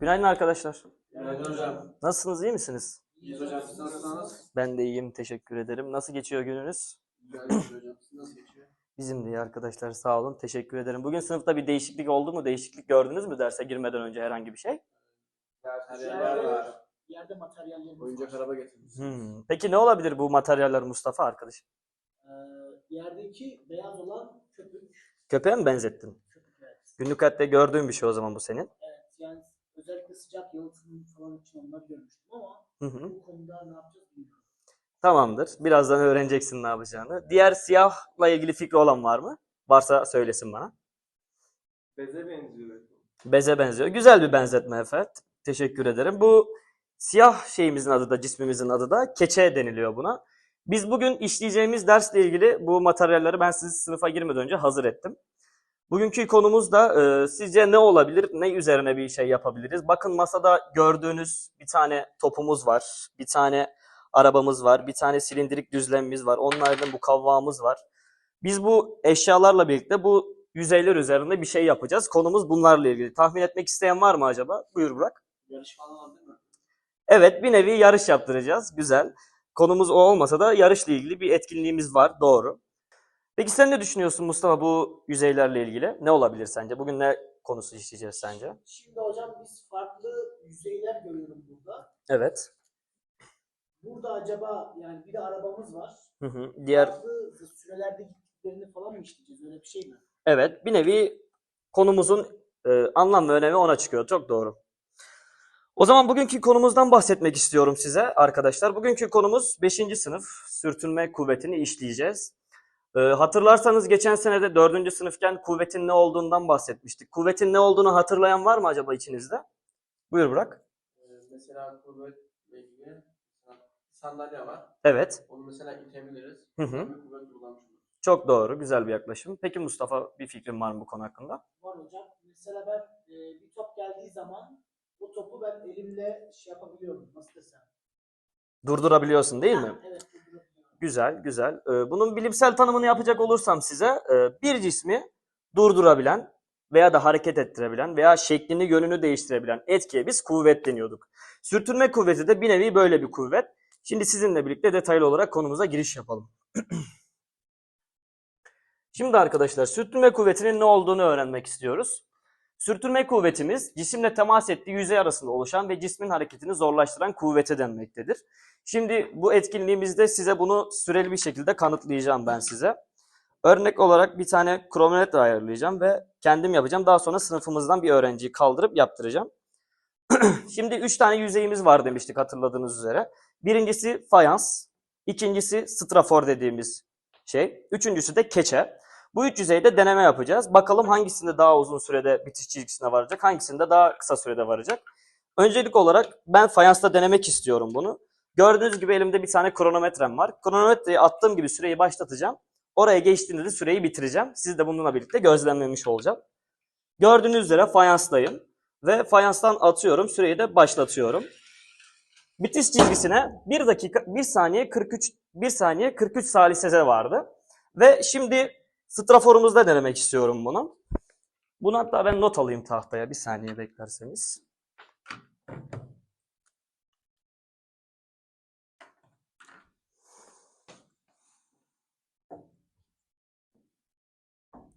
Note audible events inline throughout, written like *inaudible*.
Günaydın arkadaşlar. Günaydın hocam. Nasılsınız, iyi misiniz? İyiyiz hocam. Siz nasılsınız? Ben de iyiyim, teşekkür ederim. Nasıl geçiyor gününüz? Güzel geçiyor hocam. Siz nasıl geçiyor? Bizim de iyi arkadaşlar, sağ olun, teşekkür ederim. Bugün sınıfta bir değişiklik oldu mu? Değişiklik gördünüz mü derse girmeden önce herhangi bir şey? Materyaller var. Yerde materyallerimiz Oyuncak var. araba getirmiş. Hmm. Peki ne olabilir bu materyaller Mustafa arkadaşım? Ee, yerdeki beyaz olan köpük. Köpeğe mi benzettin? Köpük evet. Günlük hayatta gördüğün bir şey o zaman bu senin. Evet yani özellikle sıcak yalıtım falan için onları görmüştüm ama Hı hı. bu konuda ne yapacağız bilmiyorum. Tamamdır. Birazdan öğreneceksin ne yapacağını. Diğer siyahla ilgili fikri olan var mı? Varsa söylesin bana. Beze benziyor. Beze benziyor. Güzel bir benzetme Efet. Teşekkür ederim. Bu siyah şeyimizin adı da, cismimizin adı da keçe deniliyor buna. Biz bugün işleyeceğimiz dersle ilgili bu materyalleri ben sizi sınıfa girmeden önce hazır ettim. Bugünkü konumuz da e, sizce ne olabilir, ne üzerine bir şey yapabiliriz? Bakın masada gördüğünüz bir tane topumuz var, bir tane arabamız var, bir tane silindirik düzlemimiz var, onlardan bu kavvağımız var. Biz bu eşyalarla birlikte bu yüzeyler üzerinde bir şey yapacağız. Konumuz bunlarla ilgili. Tahmin etmek isteyen var mı acaba? Buyur Burak. Yarış falan var değil mi? Evet bir nevi yarış yaptıracağız. Güzel. Konumuz o olmasa da yarışla ilgili bir etkinliğimiz var. Doğru. Peki sen ne düşünüyorsun Mustafa bu yüzeylerle ilgili? Ne olabilir sence? Bugün ne konusu işleyeceğiz sence? Şimdi hocam biz farklı yüzeyler görüyorum burada. Evet. Burada acaba yani bir de arabamız var. Hı hı. Diğer Farklı sürelerde gittiklerini falan mı işleyeceğiz? Öyle bir şey mi? evet bir nevi konumuzun e, anlam ve önemi ona çıkıyor. Çok doğru. O zaman bugünkü konumuzdan bahsetmek istiyorum size arkadaşlar. Bugünkü konumuz 5. sınıf sürtünme kuvvetini işleyeceğiz. Ee, hatırlarsanız geçen sene de 4. sınıfken kuvvetin ne olduğundan bahsetmiştik. Kuvvetin ne olduğunu hatırlayan var mı acaba içinizde? Buyur Burak. Ee, mesela kuvvetle ilgili sandalye var. Evet. Onu mesela itebiliriz. Hı hı. Kuvvet kullanmış oluruz. Çok doğru. Güzel bir yaklaşım. Peki Mustafa bir fikrin var mı bu konu hakkında? Var hocam. Mesela ben e, bir top geldiği zaman o topu ben elimle şey yapabiliyorum. Nasıl desem? Durdurabiliyorsun değil mi? Ha, Evet. durdurabiliyorum. Güzel, güzel. Ee, bunun bilimsel tanımını yapacak olursam size e, bir cismi durdurabilen veya da hareket ettirebilen veya şeklini yönünü değiştirebilen etkiye biz kuvvet deniyorduk. Sürtünme kuvveti de bir nevi böyle bir kuvvet. Şimdi sizinle birlikte detaylı olarak konumuza giriş yapalım. *clears throat* Şimdi arkadaşlar sürtünme kuvvetinin ne olduğunu öğrenmek istiyoruz. Sürtünme kuvvetimiz cisimle temas ettiği yüzey arasında oluşan ve cismin hareketini zorlaştıran kuvvete denmektedir. Şimdi bu etkinliğimizde size bunu süreli bir şekilde kanıtlayacağım ben size. Örnek olarak bir tane kronometre ayarlayacağım ve kendim yapacağım. Daha sonra sınıfımızdan bir öğrenciyi kaldırıp yaptıracağım. *clears throat* Şimdi üç tane yüzeyimiz var demiştik hatırladığınız üzere. Birincisi fayans, ikincisi strafor dediğimiz şey, üçüncüsü de keçe. Bu üç yüzeyde deneme yapacağız. Bakalım hangisinde daha uzun sürede bitiş çizgisine varacak, hangisinde daha kısa sürede varacak. Öncelik olarak ben fayansta denemek istiyorum bunu. Gördüğünüz gibi elimde bir tane kronometrem var. Kronometreyi attığım gibi süreyi başlatacağım. Oraya geçtiğinde de süreyi bitireceğim. Siz de bununla birlikte gözlemlemiş olacağım. Gördüğünüz üzere fayanstayım. Ve fayanstan atıyorum. Süreyi de başlatıyorum. Bitiş çizgisine 1 dakika 1 saniye 43 1 saniye 43 salisede vardı. Ve şimdi straforumuzda denemek istiyorum bunu. Bunu hatta ben not alayım tahtaya. Bir saniye beklerseniz.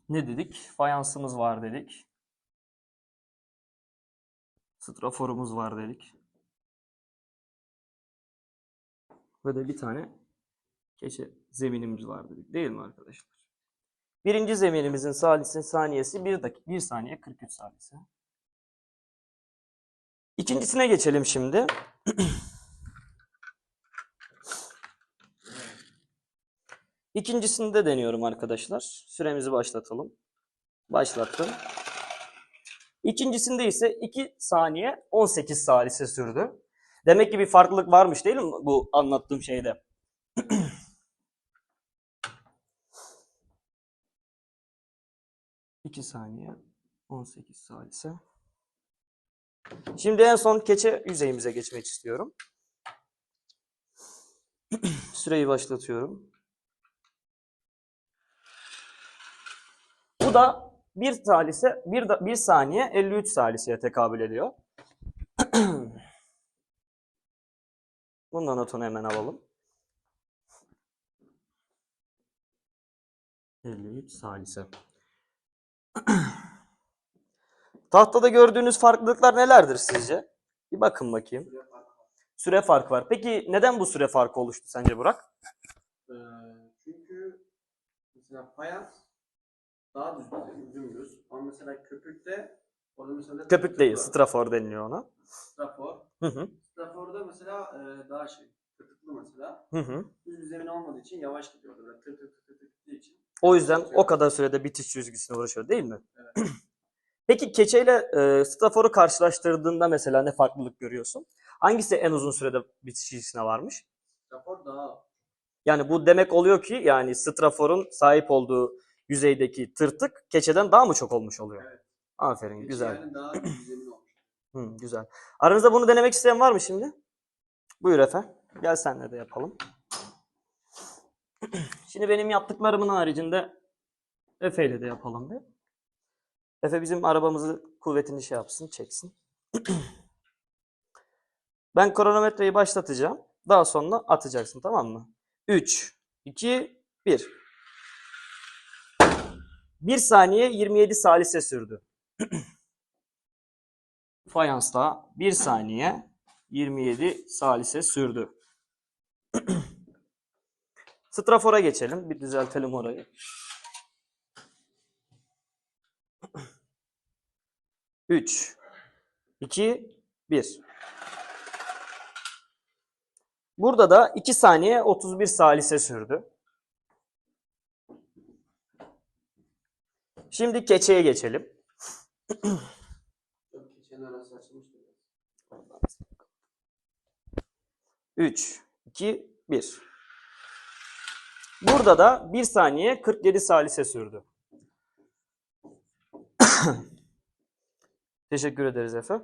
Ne dedik? Fayansımız var dedik. Straforumuz var dedik. Ve de bir tane keçe zeminimiz var dedik. Değil mi arkadaşlar? Birinci zeminimizin salise saniyesi 1 dakika 1 saniye 43 salise. İkincisine geçelim şimdi. *clears throat* İkincisini de deniyorum arkadaşlar. Süremizi başlatalım. Başlattım. İkincisinde ise 2 saniye 18 salise sürdü. Demek ki bir farklılık varmış değil mi bu anlattığım şeyde? *clears throat* İki saniye 18 salise. Şimdi en son keçe yüzeyimize geçmek istiyorum. *clears throat* Süreyi başlatıyorum. Bu da bir salise, bir, da, bir saniye 53 saliseye tekabül ediyor. *clears throat* Bundan notunu hemen alalım. 53 salise. *clears throat* Tahtada gördüğünüz farklılıklar nelerdir sizce? Bir bakın bakayım. Süre farkı var. Peki neden bu süre farkı oluştu sence Burak? Ee, çünkü mesela fayans daha düz düz, dümdüz. Ama mesela köpükte orada mesela Köpük değil, strafor deniliyor ona. Strafor. Hı hı. Strafor'da mesela e, daha şey tırtıklı mesela. Hı hı. Düz bir zemin olmadığı için yavaş gidiyor. Böyle tır tır tır tır tır gittiği için. O yüzden o kadar sürede bitiş çizgisine uğraşıyor değil mi? Evet. *clears throat* Peki keçeyle e, straforu karşılaştırdığında mesela ne farklılık görüyorsun? Hangisi en uzun sürede bitiş çizgisine varmış? Strafor daha Yani bu demek oluyor ki yani straforun sahip olduğu yüzeydeki tırtık keçeden daha mı çok olmuş oluyor? Evet. Aferin, güzel. Yani daha *clears throat* olmuş. Hı, güzel. Aranızda bunu denemek isteyen var mı şimdi? Buyur Efe. Gel senle de yapalım. Şimdi benim yaptıklarımın haricinde Efe ile de yapalım bir. Efe bizim arabamızı kuvvetini şey yapsın, çeksin. *clears throat* ben kronometreyi başlatacağım. Daha sonra atacaksın tamam mı? 3, 2, 1. 1 saniye 27 salise sürdü. *clears throat* Fayansta 1 saniye 27 salise sürdü. *clears throat* Strafora geçelim. Bir düzeltelim orayı. *clears throat* Üç, iki, bir. Burada da 2 saniye 31 salise sürdü. Şimdi keçeye geçelim. *clears throat* Çok keçenin arası açılmıştır. 3, 2, 1. Burada da 1 saniye 47 salise sürdü. *coughs* Teşekkür ederiz Efe.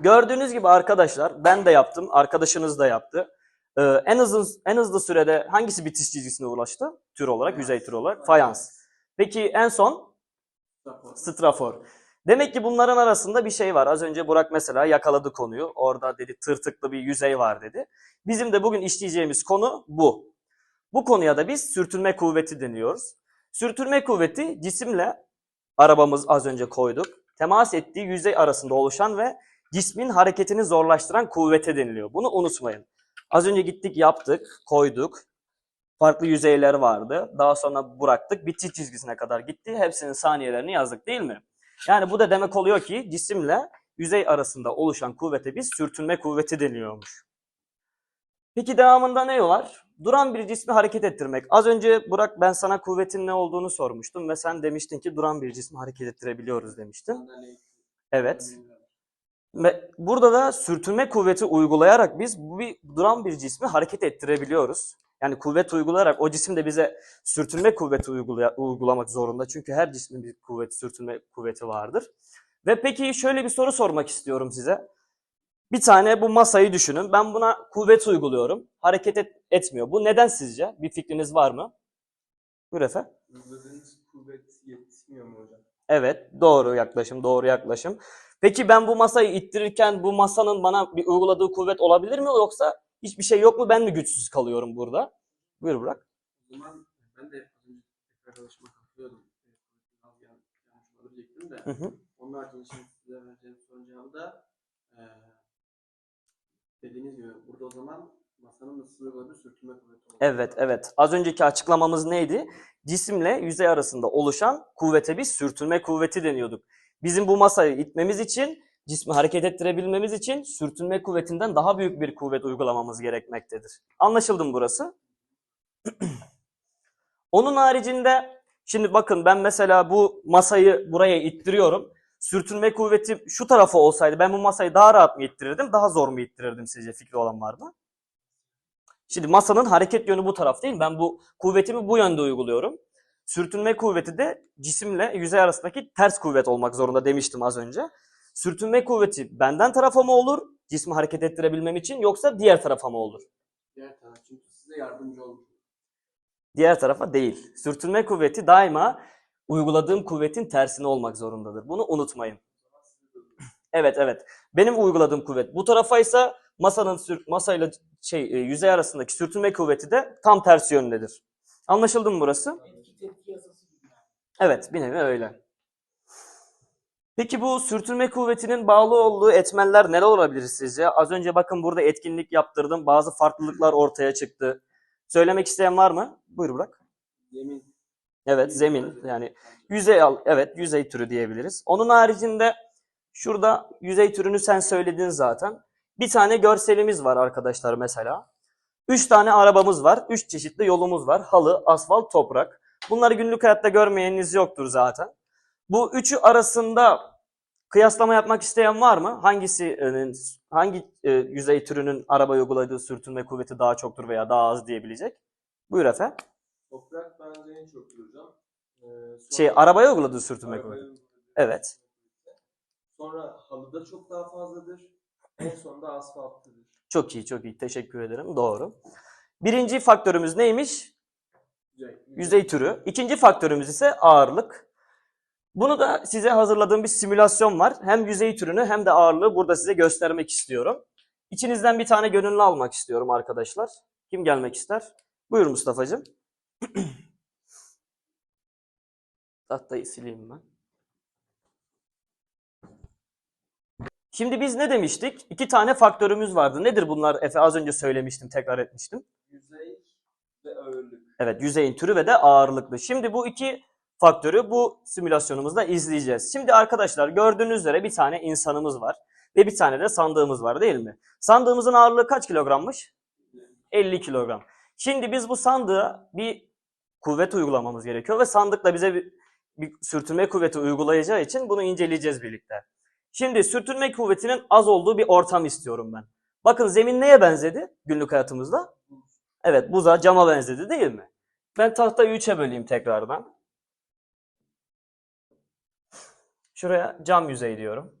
Gördüğünüz gibi arkadaşlar ben de yaptım, arkadaşınız da yaptı. Ee, en hızlı en hızlı sürede hangisi bitiş çizgisine ulaştı? Tür olarak, yüzey tür olarak fayans. Peki en son Strafor. Strafor. Demek ki bunların arasında bir şey var. Az önce Burak mesela yakaladı konuyu. Orada dedi tırtıklı bir yüzey var dedi. Bizim de bugün işleyeceğimiz konu bu. Bu konuya da biz sürtünme kuvveti deniyoruz. Sürtünme kuvveti cisimle arabamız az önce koyduk. Temas ettiği yüzey arasında oluşan ve cismin hareketini zorlaştıran kuvvete deniliyor. Bunu unutmayın. Az önce gittik yaptık, koyduk. Farklı yüzeyler vardı. Daha sonra bıraktık. Bitiş çizgisine kadar gitti. Hepsinin saniyelerini yazdık değil mi? Yani bu da demek oluyor ki cisimle yüzey arasında oluşan kuvvete biz sürtünme kuvveti deniyormuş. Peki devamında ne var? Duran bir cismi hareket ettirmek. Az önce Burak ben sana kuvvetin ne olduğunu sormuştum ve sen demiştin ki duran bir cismi hareket ettirebiliyoruz demiştin. Evet. Ve burada da sürtünme kuvveti uygulayarak biz bir duran bir cismi hareket ettirebiliyoruz. Yani kuvvet uygulayarak o cisim de bize sürtünme kuvveti uygulaya- uygulamak zorunda. Çünkü her cismin bir kuvvet, sürtünme kuvveti vardır. Ve peki şöyle bir soru sormak istiyorum size. Bir tane bu masayı düşünün. Ben buna kuvvet uyguluyorum. Hareket et- etmiyor. Bu neden sizce? Bir fikriniz var mı? Buyur Efe. Uyguladığınız kuvvet yetişmiyor mu hocam? Evet, doğru yaklaşım, doğru yaklaşım. Peki ben bu masayı ittirirken bu masanın bana bir uyguladığı kuvvet olabilir mi yoksa hiçbir şey yok mu ben mi güçsüz kalıyorum burada? Buyur Burak. O zaman ben de tekrar çalışma katılıyordum. Biraz yan- yanlış olabilir diyecektim de. Hı hı. Onun şimdi size vereceğim sorun cevabı da eee dediğiniz gibi burada o zaman masanın nasıl uyguladığı sürtünme kuvveti olur. Evet, evet. Az önceki açıklamamız neydi? Cisimle yüzey arasında oluşan kuvvete biz sürtünme kuvveti deniyorduk. Bizim bu masayı itmemiz için, cismi hareket ettirebilmemiz için sürtünme kuvvetinden daha büyük bir kuvvet uygulamamız gerekmektedir. Anlaşıldı mı burası? *clears throat* Onun haricinde şimdi bakın ben mesela bu masayı buraya ittiriyorum. Sürtünme kuvveti şu tarafa olsaydı ben bu masayı daha rahat mı ittirirdim, daha zor mu ittirirdim sizce fikri olan var mı? Şimdi masanın hareket yönü bu taraf değil? Ben bu kuvvetimi bu yönde uyguluyorum. Sürtünme kuvveti de cisimle yüzey arasındaki ters kuvvet olmak zorunda demiştim az önce. Sürtünme kuvveti benden tarafa mı olur, cismi hareket ettirebilmem için yoksa diğer tarafa mı olur? Diğer taraf çünkü size yardımcı olur. Diğer tarafa değil. Sürtünme kuvveti daima uyguladığım kuvvetin tersine olmak zorundadır. Bunu unutmayın. Evet evet. Benim uyguladığım kuvvet. Bu tarafa ise masanın sür- masayla şey e, yüzey arasındaki sürtünme kuvveti de tam tersi yöndedir. Anlaşıldı mı burası? Etki tepki yasası gibi. yani. Evet, bir nevi öyle. Peki bu sürtünme kuvvetinin bağlı olduğu etmenler neler olabilir sizce? Az önce bakın burada etkinlik yaptırdım. Bazı farklılıklar ortaya çıktı. Söylemek isteyen var mı? Buyur Burak. Zemin. Evet, zemin. Yani yüzey al, evet yüzey türü diyebiliriz. Onun haricinde şurada yüzey türünü sen söyledin zaten. Bir tane görselimiz var arkadaşlar mesela. Üç tane arabamız var. Üç çeşitli yolumuz var. Halı, asfalt, toprak. Bunları günlük hayatta görmeyeniniz yoktur zaten. Bu üçü arasında kıyaslama yapmak isteyen var mı? Hangisinin, hangi e, yüzey türünün arabaya uyguladığı sürtünme kuvveti daha çoktur veya daha az diyebilecek? Buyur Efe. Toprak bence en çok hocam. Ee, sonra Şey, arabaya uyguladığı sürtünme arabaya kuvveti. Evet. Sonra halıda çok daha fazladır. En sonunda asfalttadır. Çok iyi, çok iyi. Teşekkür ederim. Doğru. Birinci faktörümüz neymiş? Yüzey. Yüzey türü. İkinci faktörümüz ise ağırlık. Bunu da size hazırladığım bir simülasyon var. Hem yüzey türünü hem de ağırlığı burada size göstermek istiyorum. İçinizden bir tane gönüllü almak istiyorum arkadaşlar. Kim gelmek ister? Buyur Mustafa'cığım. *clears throat* Tahtayı sileyim ben. Şimdi biz ne demiştik? İki tane faktörümüz vardı. Nedir bunlar Efe? Az önce söylemiştim, tekrar etmiştim. Yüzey ve ağırlık. Evet, yüzeyin türü ve de ağırlıklı. Şimdi bu iki faktörü bu simülasyonumuzda izleyeceğiz. Şimdi arkadaşlar gördüğünüz üzere bir tane insanımız var ve bir tane de sandığımız var değil mi? Sandığımızın ağırlığı kaç kilogrammış? 50 kilogram. Şimdi biz bu sandığa bir kuvvet uygulamamız gerekiyor ve sandık da bize bir, bir sürtünme kuvveti uygulayacağı için bunu inceleyeceğiz birlikte. Şimdi sürtünme kuvvetinin az olduğu bir ortam istiyorum ben. Bakın zemin neye benzedi günlük hayatımızda? Evet buza, cama benzedi değil mi? Ben tahtayı 3'e böleyim tekrardan. Şuraya cam yüzey diyorum.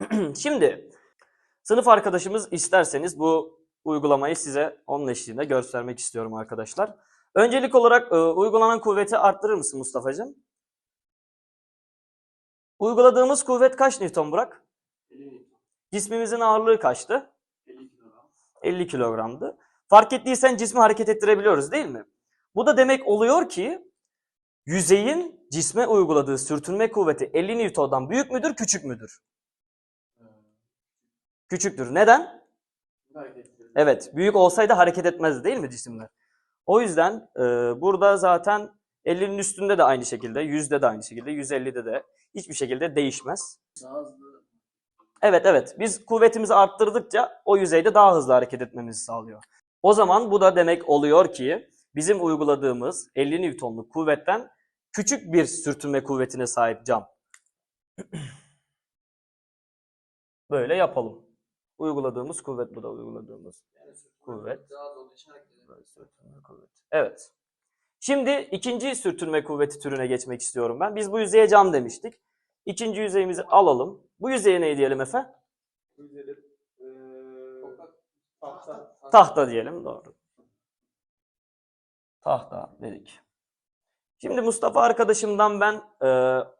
*clears throat* Şimdi sınıf arkadaşımız isterseniz bu uygulamayı size onun eşliğinde göstermek istiyorum arkadaşlar. Öncelik olarak e, uygulanan kuvveti arttırır mısın Mustafa'cığım? Uyguladığımız kuvvet kaç Newton Burak? 50 Newton. Cismimizin ağırlığı kaçtı? 50 kilogram. 50 kilogramdı. Fark ettiysen cismi hareket ettirebiliyoruz değil mi? Bu da demek oluyor ki yüzeyin cisme uyguladığı sürtünme kuvveti 50 Newton'dan büyük müdür, küçük müdür? Küçüktür. Neden? Evet, büyük olsaydı hareket etmezdi değil mi cisimler? O yüzden e, burada zaten 50'nin üstünde de aynı şekilde, 100'de de aynı şekilde, 150'de de hiçbir şekilde değişmez. Evet evet biz kuvvetimizi arttırdıkça o yüzeyde daha hızlı hareket etmemizi sağlıyor. O zaman bu da demek oluyor ki bizim uyguladığımız 50 Newton'luk kuvvetten küçük bir sürtünme kuvvetine sahip cam. *clears throat* Böyle yapalım. Uyguladığımız kuvvet bu da uyguladığımız Yani Kuvvet. böyle sürtünme kuvveti. Evet. Şimdi ikinci sürtünme kuvveti türüne geçmek istiyorum ben. Biz bu yüzeye cam demiştik. İkinci yüzeyimizi alalım. Bu yüzeye ne diyelim Efe? Yüzeyde ee, tahta. Tahta diyelim doğru. Tahta dedik. Şimdi Mustafa arkadaşımdan ben e,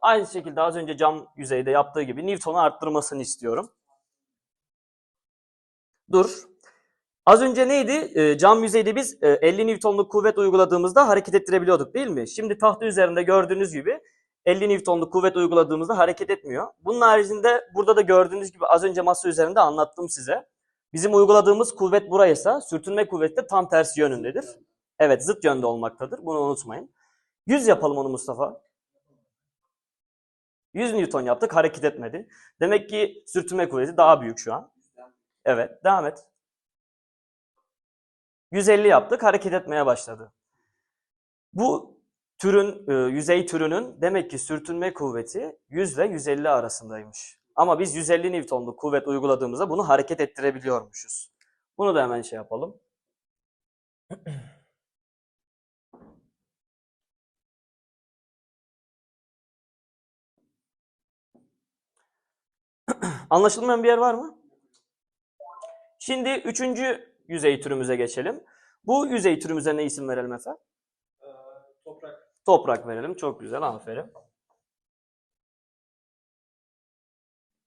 aynı şekilde az önce cam yüzeyde yaptığı gibi Newton'u arttırmasını istiyorum. Dur. Az önce neydi? E, cam yüzeyde biz e, 50 Newton'luk kuvvet uyguladığımızda hareket ettirebiliyorduk değil mi? Şimdi tahta üzerinde gördüğünüz gibi 50 Newton'luk kuvvet uyguladığımızda hareket etmiyor. Bunun haricinde burada da gördüğünüz gibi az önce masa üzerinde anlattım size. Bizim uyguladığımız kuvvet buraysa sürtünme kuvveti de tam tersi yönündedir. Evet zıt yönde olmaktadır. Bunu unutmayın. 100 yapalım onu Mustafa. 100 Newton yaptık hareket etmedi. Demek ki sürtünme kuvveti daha büyük şu an. Evet devam et. 150 yaptık hareket etmeye başladı. Bu türün e, yüzey türünün demek ki sürtünme kuvveti 100 ve 150 arasındaymış. Ama biz 150 Newton'luk kuvvet uyguladığımızda bunu hareket ettirebiliyormuşuz. Bunu da hemen şey yapalım. *clears throat* *clears throat* Anlaşılmayan bir yer var mı? Şimdi üçüncü yüzey türümüze geçelim. Bu yüzey türümüze ne isim verelim efendim? Ee, toprak. Toprak verelim. Çok güzel. Aferin.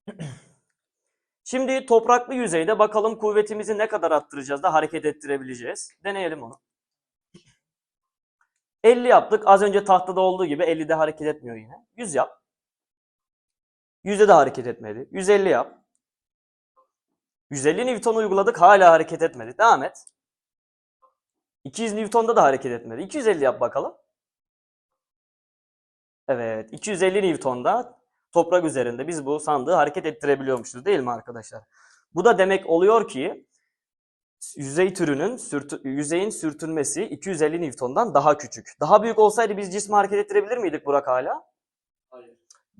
*clears throat* Şimdi topraklı yüzeyde bakalım kuvvetimizi ne kadar arttıracağız da hareket ettirebileceğiz. Deneyelim onu. 50 yaptık. Az önce tahtada olduğu gibi 50'de hareket etmiyor yine. 100 yap. 100'de de hareket etmedi. 150 yap. 150 Newton uyguladık hala hareket etmedi. Devam et. 200 Newton'da da hareket etmedi. 250 yap bakalım. Evet, 250 Newton'da toprak üzerinde biz bu sandığı hareket ettirebiliyormuşuz değil mi arkadaşlar? Bu da demek oluyor ki yüzey türünün sürtü- yüzeyin sürtünmesi 250 Newton'dan daha küçük. Daha büyük olsaydı biz cismi hareket ettirebilir miydik Burak hala?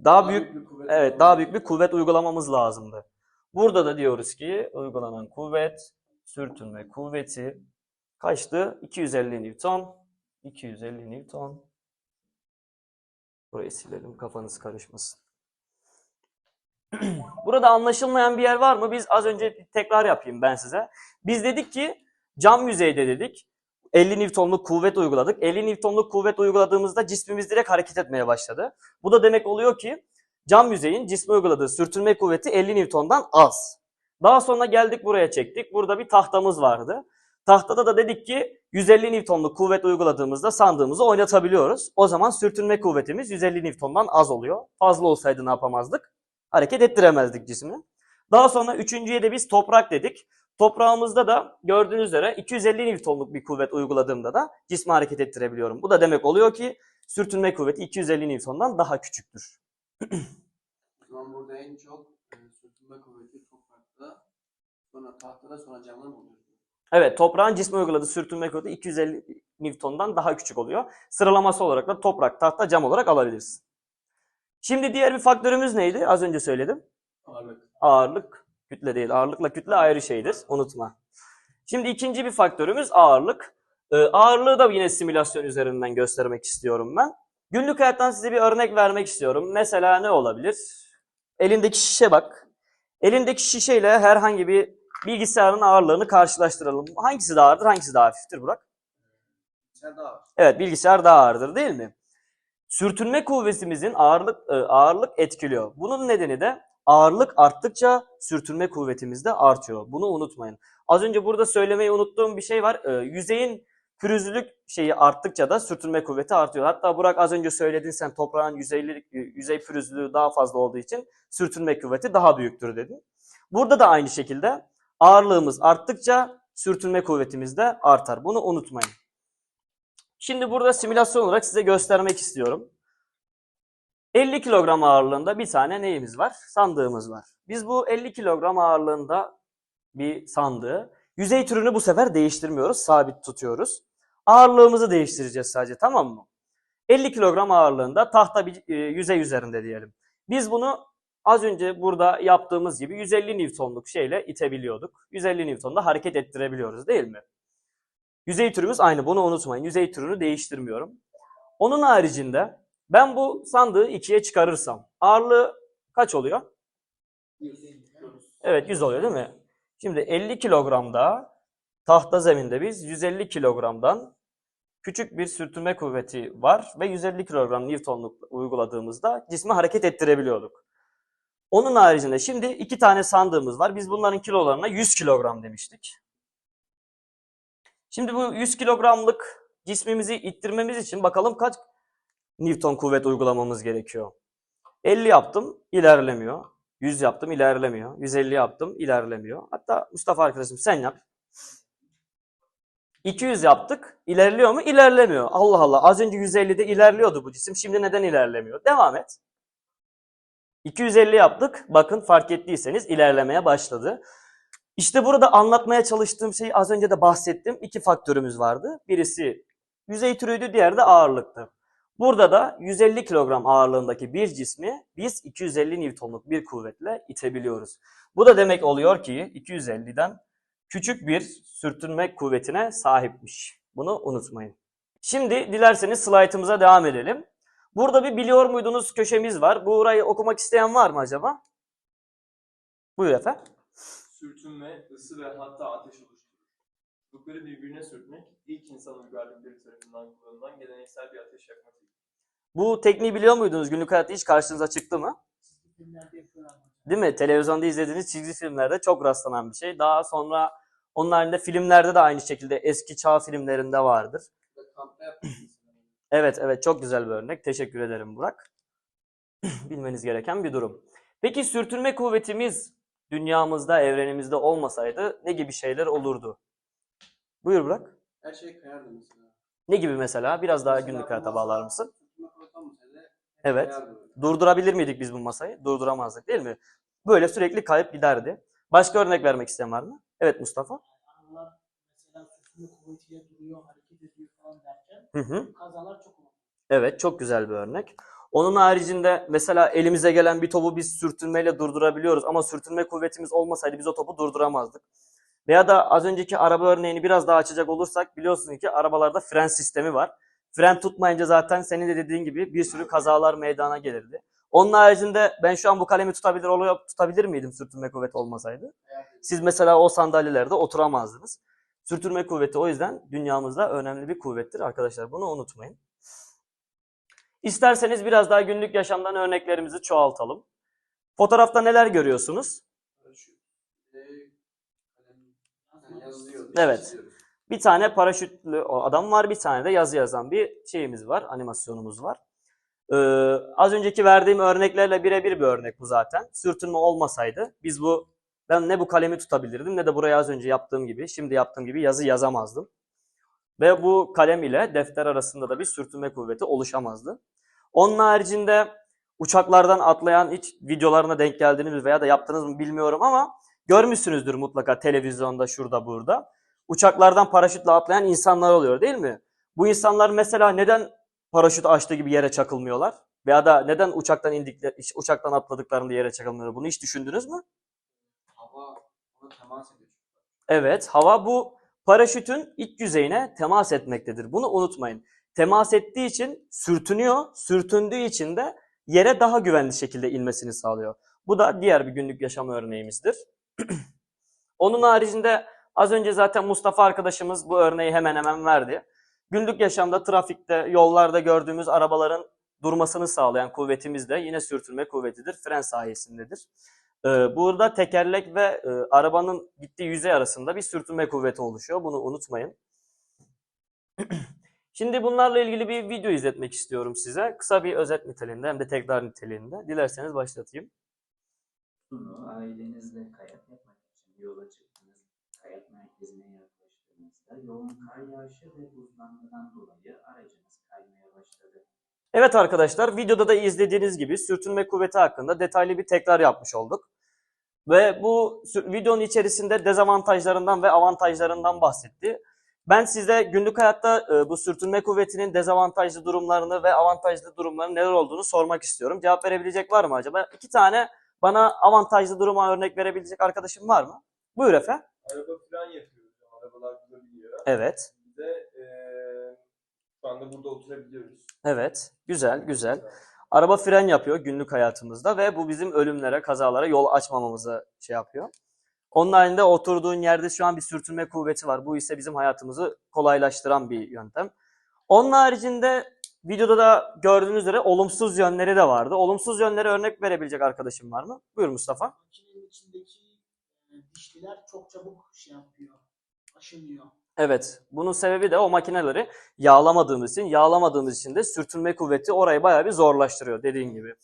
Daha büyük kuvvet Evet, daha büyük bir kuvvet uygulamamız lazımdı. Burada da diyoruz ki uygulanan kuvvet, sürtünme kuvveti kaçtı? 250 Newton. 250 Newton. Burayı silelim, kafanız karışmasın. *clears throat* Burada anlaşılmayan bir yer var mı? Biz az önce tekrar yapayım ben size. Biz dedik ki cam yüzeyde dedik 50 Newton'luk kuvvet uyguladık. 50 Newton'luk kuvvet uyguladığımızda cismimiz direkt hareket etmeye başladı. Bu da demek oluyor ki cam yüzeyin cisme uyguladığı sürtünme kuvveti 50 Newton'dan az. Daha sonra geldik buraya çektik. Burada bir tahtamız vardı. Tahtada da dedik ki 150 Newton'luk kuvvet uyguladığımızda sandığımızı oynatabiliyoruz. O zaman sürtünme kuvvetimiz 150 Newton'dan az oluyor. Fazla olsaydı ne yapamazdık? Hareket ettiremezdik cismi. Daha sonra üçüncüye de biz toprak dedik. Toprağımızda da gördüğünüz üzere 250 Newton'luk bir kuvvet uyguladığımda da cismi hareket ettirebiliyorum. Bu da demek oluyor ki sürtünme kuvveti 250 Newton'dan daha küçüktür. Zaman burada en çok e, sürtünme kuvveti toprakta, sonra tahtada, sonra camda mı oluyor? Evet, toprağın cisme uyguladığı sürtünme kuvveti 250 Newton'dan daha küçük oluyor. Sıralaması olarak da toprak, tahta, cam olarak alabiliriz. Şimdi diğer bir faktörümüz neydi? Az önce söyledim. Ağırlık. Ağırlık, kütle değil. Ağırlıkla kütle ayrı şeydir. Unutma. Şimdi ikinci bir faktörümüz ağırlık. Ee, ağırlığı da yine simülasyon üzerinden göstermek istiyorum ben. Günlük hayattan size bir örnek vermek istiyorum. Mesela ne olabilir? Elindeki şişe bak. Elindeki şişeyle herhangi bir bilgisayarın ağırlığını karşılaştıralım. Hangisi daha ağırdır, hangisi daha hafiftir Burak? İçeride ağır. Evet, bilgisayar daha ağırdır değil mi? Sürtünme kuvvetimizin ağırlık e, ağırlık etkiliyor. Bunun nedeni de ağırlık arttıkça sürtünme kuvvetimiz de artıyor. Bunu unutmayın. Az önce burada söylemeyi unuttuğum bir şey var. E, yüzeyin pürüzlülük şeyi arttıkça da sürtünme kuvveti artıyor. Hatta Burak az önce söyledin sen toprağın yüzeylilik, yüzey pürüzlülüğü daha fazla olduğu için sürtünme kuvveti daha büyüktür dedin. Burada da aynı şekilde ağırlığımız arttıkça sürtünme kuvvetimiz de artar. Bunu unutmayın. Şimdi burada simülasyon olarak size göstermek istiyorum. 50 kilogram ağırlığında bir tane neyimiz var? Sandığımız var. Biz bu 50 kilogram ağırlığında bir sandığı, yüzey türünü bu sefer değiştirmiyoruz, sabit tutuyoruz. Ağırlığımızı değiştireceğiz sadece tamam mı? 50 kilogram ağırlığında tahta bir e, yüzey üzerinde diyelim. Biz bunu az önce burada yaptığımız gibi 150 Newton'luk şeyle itebiliyorduk. 150 Newton'da hareket ettirebiliyoruz değil mi? Yüzey türümüz aynı bunu unutmayın. Yüzey türünü değiştirmiyorum. Onun haricinde ben bu sandığı ikiye çıkarırsam ağırlığı kaç oluyor? Evet 100 oluyor değil mi? Şimdi 50 kilogramda tahta zeminde biz 150 kilogramdan küçük bir sürtünme kuvveti var ve 150 kilogram Newton'luk uyguladığımızda cismi hareket ettirebiliyorduk. Onun haricinde şimdi iki tane sandığımız var. Biz bunların kilolarına 100 kilogram demiştik. Şimdi bu 100 kilogramlık cismimizi ittirmemiz için bakalım kaç Newton kuvvet uygulamamız gerekiyor. 50 yaptım, ilerlemiyor. 100 yaptım, ilerlemiyor. 150 yaptım, ilerlemiyor. Hatta Mustafa arkadaşım sen yap. 200 yaptık, ilerliyor mu? İlerlemiyor. Allah Allah, az önce 150'de ilerliyordu bu cisim, şimdi neden ilerlemiyor? Devam et. 250 yaptık, bakın fark ettiyseniz ilerlemeye başladı. İşte burada anlatmaya çalıştığım şey az önce de bahsettim. İki faktörümüz vardı. Birisi yüzey türüydü, diğeri de ağırlıktı. Burada da 150 kilogram ağırlığındaki bir cismi biz 250 Newton'luk bir kuvvetle itebiliyoruz. Bu da demek oluyor ki 250'den küçük bir sürtünme kuvvetine sahipmiş. Bunu unutmayın. Şimdi dilerseniz slaytımıza devam edelim. Burada bir biliyor muydunuz köşemiz var. Burayı okumak isteyen var mı acaba? Buyur efendim. Sürtünme, ısı ve hatta ateş oluşturur. Çubukları birbirine sürtmek ilk insan uygarlıkları tarafından kullanılan geleneksel bir ateş yakma. Bu tekniği biliyor muydunuz? Günlük hayatta hiç karşınıza çıktı mı? Değil mi? Televizyonda izlediğiniz çizgi filmlerde çok rastlanan bir şey. Daha sonra onun haricinde filmlerde de aynı şekilde eski çağ filmlerinde vardır. Evet evet çok güzel bir örnek. Teşekkür ederim Burak. *clears throat* Bilmeniz gereken bir durum. Peki sürtünme kuvvetimiz dünyamızda, evrenimizde olmasaydı ne gibi şeyler olurdu? Buyur Burak. Her şey kayardı mesela. Ne gibi mesela? Biraz daha Mesela günlük hayata bağlar mısın? Evet. Durdurabilir miydik biz bu masayı? Durduramazdık değil mi? Böyle sürekli kayıp giderdi. Başka örnek vermek isteyen var mı? Evet Mustafa. Arabalar mesela sürtünme kuvvetiyle duruyor, hareket ediyor falan derken Hı hı. kazalar çok oluyor. Evet çok güzel bir örnek. Onun haricinde mesela elimize gelen bir topu biz sürtünmeyle durdurabiliyoruz ama sürtünme kuvvetimiz olmasaydı biz o topu durduramazdık. Veya da az önceki araba örneğini biraz daha açacak olursak biliyorsun ki arabalarda fren sistemi var. Fren tutmayınca zaten senin de dediğin gibi bir sürü kazalar meydana gelirdi. Onun haricinde ben şu an bu kalemi tutabilir oluyor, tutabilir miydim sürtünme kuvveti olmasaydı? Siz mesela o sandalyelerde oturamazdınız. Sürtünme kuvveti o yüzden dünyamızda önemli bir kuvvettir arkadaşlar. Bunu unutmayın. İsterseniz biraz daha günlük yaşamdan örneklerimizi çoğaltalım. Fotoğrafta neler görüyorsunuz? Paraşüt. Ve kalem yani yazıyor. Evet. çiziyoruz. Bir tane paraşütlü o adam var, bir tane de yazı yazan bir şeyimiz var, animasyonumuz var. Ee, az önceki verdiğim örneklerle birebir bir örnek bu zaten. Sürtünme olmasaydı biz bu ben ne bu kalemi tutabilirdim ne de buraya az önce yaptığım gibi, şimdi yaptığım gibi yazı yazamazdım. Ve bu kalem ile defter arasında da bir sürtünme kuvveti oluşamazdı. Onun haricinde uçaklardan atlayan hiç videolarına denk geldiniz veya da yaptınız mı bilmiyorum ama görmüşsünüzdür mutlaka televizyonda şurada burada uçaklardan paraşütle atlayan insanlar oluyor değil mi? Bu insanlar mesela neden paraşüt açtığı gibi yere çakılmıyorlar? Veya da neden uçaktan indikler, uçaktan atladıklarında yere çakılmıyorlar? Bunu hiç düşündünüz mü? Hava ona temas ediyor. Evet, hava bu paraşütün iç yüzeyine temas etmektedir. Bunu unutmayın. Temas ettiği için sürtünüyor, sürtündüğü için de yere daha güvenli şekilde inmesini sağlıyor. Bu da diğer bir günlük yaşam örneğimizdir. *clears throat* Onun haricinde az önce zaten Mustafa arkadaşımız bu örneği hemen hemen verdi. Günlük yaşamda, trafikte, yollarda gördüğümüz arabaların durmasını sağlayan kuvvetimiz de yine sürtünme kuvvetidir, fren sayesindedir. Ee, burada tekerlek ve e, arabanın gittiği yüzey arasında bir sürtünme kuvveti oluşuyor. Bunu unutmayın. *clears throat* Şimdi bunlarla ilgili bir video izletmek istiyorum size. Kısa bir özet niteliğinde hem de tekrar niteliğinde. Dilerseniz başlatayım. Bunu ailenizle kayak yapmak için yola çıktınız. Kayak merkezine yaklaştığınızda yoğun kar yağışı ve buzlanmadan dolayı aracınız kaymaya başladı. Evet arkadaşlar videoda da izlediğiniz gibi sürtünme kuvveti hakkında detaylı bir tekrar yapmış olduk. Ve bu videonun içerisinde dezavantajlarından ve avantajlarından bahsetti. Ben size günlük hayatta e, bu sürtünme kuvvetinin dezavantajlı durumlarını ve avantajlı durumların neler olduğunu sormak istiyorum. Cevap verebilecek var mı acaba? İki tane bana avantajlı duruma örnek verebilecek arkadaşım var mı? Buyur Efe. Araba fren yapıyor. Arabalar durabiliyor. Evet. Bir de eee şu anda burada oturabiliyoruz. Evet. Güzel, güzel. Araba fren yapıyor günlük hayatımızda ve bu bizim ölümlere, kazalara yol açmamamıza şey yapıyor. Onun halinde oturduğun yerde şu an bir sürtünme kuvveti var. Bu ise bizim hayatımızı kolaylaştıran bir yöntem. Onun haricinde videoda da gördüğünüz üzere olumsuz yönleri de vardı. Olumsuz yönleri örnek verebilecek arkadaşım var mı? Buyur Mustafa. Makinenin içindeki e, dişliler çok çabuk şey yapıyor, aşınıyor. Evet. Bunun sebebi de o makineleri yağlamadığımız için, yağlamadığımız için de sürtünme kuvveti orayı bayağı bir zorlaştırıyor dediğin gibi.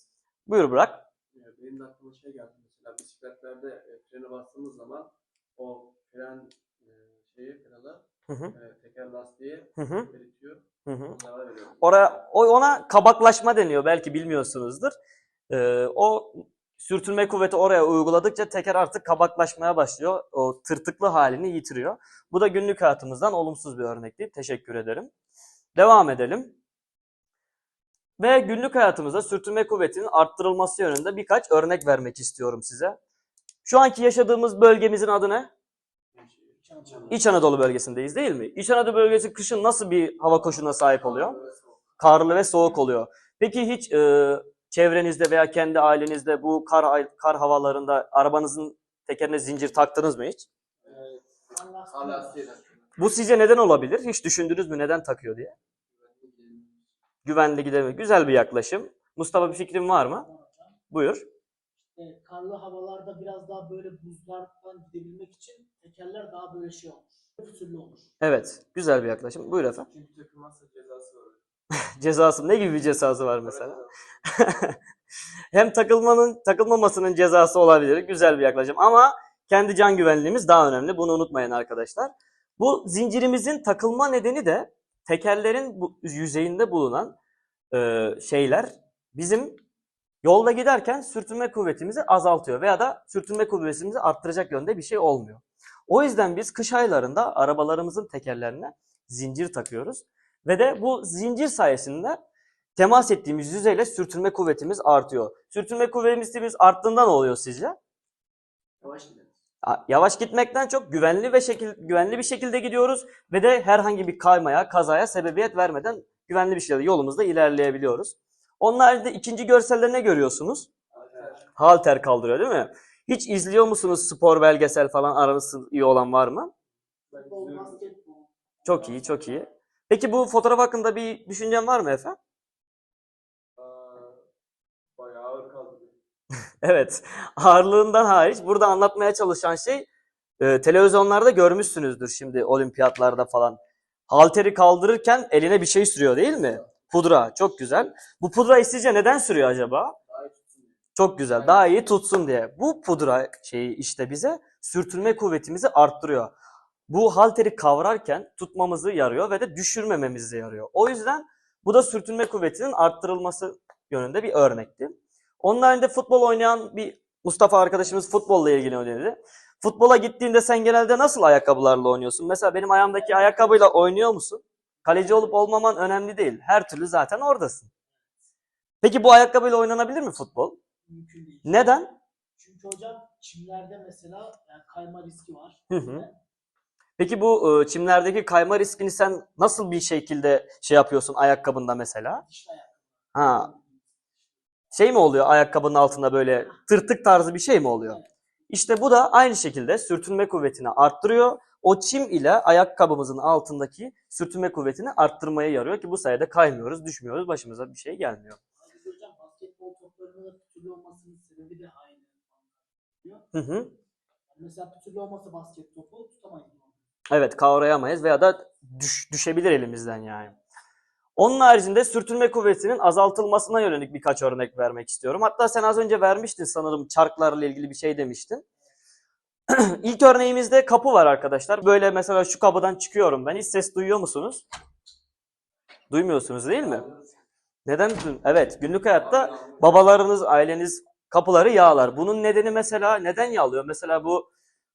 Buyur Burak. Yani benim de aklıma şey geldi mesela bisikletlerde e, frene bastığımız zaman o fren e, şeyi hı. e, teker lastiği Hı hı. eritiyor. Hı hı. Oraya, ona kabaklaşma deniyor belki bilmiyorsunuzdur. Ee, o sürtünme kuvveti oraya uyguladıkça teker artık kabaklaşmaya başlıyor. O tırtıklı halini yitiriyor. Bu da günlük hayatımızdan olumsuz bir örnekti. Teşekkür ederim. Devam edelim. Ve günlük hayatımızda sürtünme kuvvetinin arttırılması yönünde birkaç örnek vermek istiyorum size. Şu anki yaşadığımız bölgemizin adı ne? İç Anadolu. Bölgesindeyiz değil mi? İç Anadolu bölgesi kışın nasıl bir hava koşuluna sahip oluyor? Karlı ve soğuk oluyor. Peki hiç e, çevrenizde veya kendi ailenizde bu kar kar havalarında arabanızın tekerine zincir taktınız mı hiç? Bu sizce neden olabilir? Hiç düşündünüz mü neden takıyor diye? Güvenli gidemiyor. Güzel bir yaklaşım. Mustafa bir fikrin var mı? Buyur. E, karlı havalarda biraz daha böyle buzlardan gidebilmek için tekerler daha böyle şey olur. Pütürlü olur. Evet. Güzel bir yaklaşım. Buyur efendim. Çünkü takılmazsa cezası var. *laughs* Cezası ne gibi bir cezası var mesela? *laughs* Hem takılmanın takılmamasının cezası olabilir. Güzel bir yaklaşım ama kendi can güvenliğimiz daha önemli. Bunu unutmayın arkadaşlar. Bu zincirimizin takılma nedeni de tekerlerin bu yüzeyinde bulunan e, şeyler bizim yolda giderken sürtünme kuvvetimizi azaltıyor veya da sürtünme kuvvetimizi arttıracak yönde bir şey olmuyor. O yüzden biz kış aylarında arabalarımızın tekerlerine zincir takıyoruz ve de bu zincir sayesinde temas ettiğimiz yüzeyle sürtünme kuvvetimiz artıyor. Sürtünme kuvvetimiz arttığında ne oluyor sizce? Yavaş. A- Yavaş gitmekten çok güvenli ve şekil güvenli bir şekilde gidiyoruz ve de herhangi bir kaymaya, kazaya sebebiyet vermeden güvenli bir şekilde yolumuzda ilerleyebiliyoruz. Onun haricinde ikinci görselde ne görüyorsunuz? Halter kaldırıyor değil mi? Hiç izliyor musunuz spor belgesel falan aranızda iyi olan var mı? Çok iyi, çok iyi. Peki bu fotoğraf hakkında bir düşüncen var mı Efe? Aa, Bayağı ağır kaldırıyor. *laughs* Evet. Ağırlığından hariç burada anlatmaya çalışan şey e, televizyonlarda görmüşsünüzdür şimdi olimpiyatlarda falan. Halteri kaldırırken eline bir şey sürüyor değil mi? Pudra. Çok güzel. Bu pudra sizce neden sürüyor acaba? Çok güzel. Daha iyi tutsun diye. Bu pudra şeyi işte bize sürtünme kuvvetimizi arttırıyor. Bu halteri kavrarken tutmamızı yarıyor ve de düşürmememizi yarıyor. O yüzden bu da sürtünme kuvvetinin arttırılması yönünde bir örnekti. Onun haricinde futbol oynayan bir Mustafa arkadaşımız futbolla ilgili önerdi. Futbola gittiğinde sen genelde nasıl ayakkabılarla oynuyorsun? Mesela benim ayağımdaki ayakkabıyla oynuyor musun? Kaleci olup olmaman önemli değil. Her türlü zaten oradasın. Peki bu ayakkabıyla oynanabilir mi futbol? Mümkün değil. Neden? Çünkü hocam çimlerde mesela yani kayma riski var. Hı hı. Peki bu e, çimlerdeki kayma riskini sen nasıl bir şekilde şey yapıyorsun ayakkabında mesela? Ayak. Ha, şey mi oluyor ayakkabının altında böyle tırtık tarzı bir şey mi oluyor? İşte bu da aynı şekilde sürtünme kuvvetini arttırıyor. O çim ile ayakkabımızın altındaki sürtünme kuvvetini arttırmaya yarıyor ki bu sayede kaymıyoruz, düşmüyoruz, başımıza bir şey gelmiyor. Ayrıca hocam basketbol toplarının da pütürlü olmasının sebebi de aynı. Hı hı. Yani mesela pütürlü olmasa basket topu tutamayız. Evet kavrayamayız veya da düş, düşebilir elimizden yani. Onun haricinde sürtünme kuvvetinin azaltılmasına yönelik birkaç örnek vermek istiyorum. Hatta sen az önce vermiştin sanırım çarklarla ilgili bir şey demiştin. *clears throat* İlk örneğimizde kapı var arkadaşlar. Böyle mesela şu kapıdan çıkıyorum ben. Hiç ses duyuyor musunuz? Duymuyorsunuz değil mi? Neden? Evet günlük hayatta babalarınız, aileniz kapıları yağlar. Bunun nedeni mesela neden yağlıyor? Mesela bu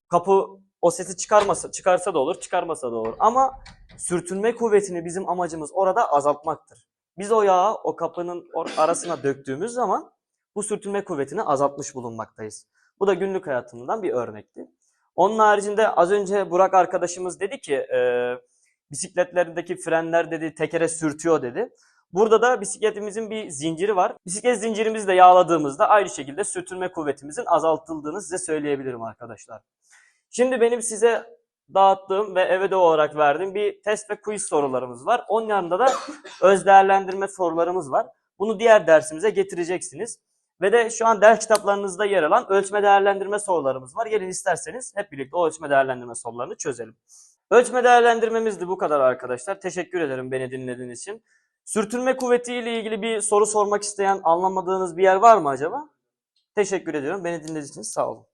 kapı o sesi çıkarmasa, çıkarsa da olur, çıkarmasa da olur. Ama sürtünme kuvvetini bizim amacımız orada azaltmaktır. Biz o yağı o kapının arasına döktüğümüz zaman bu sürtünme kuvvetini azaltmış bulunmaktayız. Bu da günlük hayatımdan bir örnekti. Onun haricinde az önce Burak arkadaşımız dedi ki e, bisikletlerindeki frenler dedi tekere sürtüyor dedi. Burada da bisikletimizin bir zinciri var. Bisiklet zincirimizi de yağladığımızda aynı şekilde sürtünme kuvvetimizin azaltıldığını size söyleyebilirim arkadaşlar. Şimdi benim size dağıttığım ve eve de olarak verdiğim bir test ve quiz sorularımız var. Onun yanında da öz değerlendirme sorularımız var. Bunu diğer dersimize getireceksiniz. Ve de şu an ders kitaplarınızda yer alan ölçme değerlendirme sorularımız var. Gelin isterseniz hep birlikte o ölçme değerlendirme sorularını çözelim. Ölçme değerlendirmemiz de bu kadar arkadaşlar. Teşekkür ederim beni dinlediğiniz için. Sürtünme kuvveti ile ilgili bir soru sormak isteyen, anlamadığınız bir yer var mı acaba? Teşekkür ediyorum. Beni dinlediğiniz için sağ olun.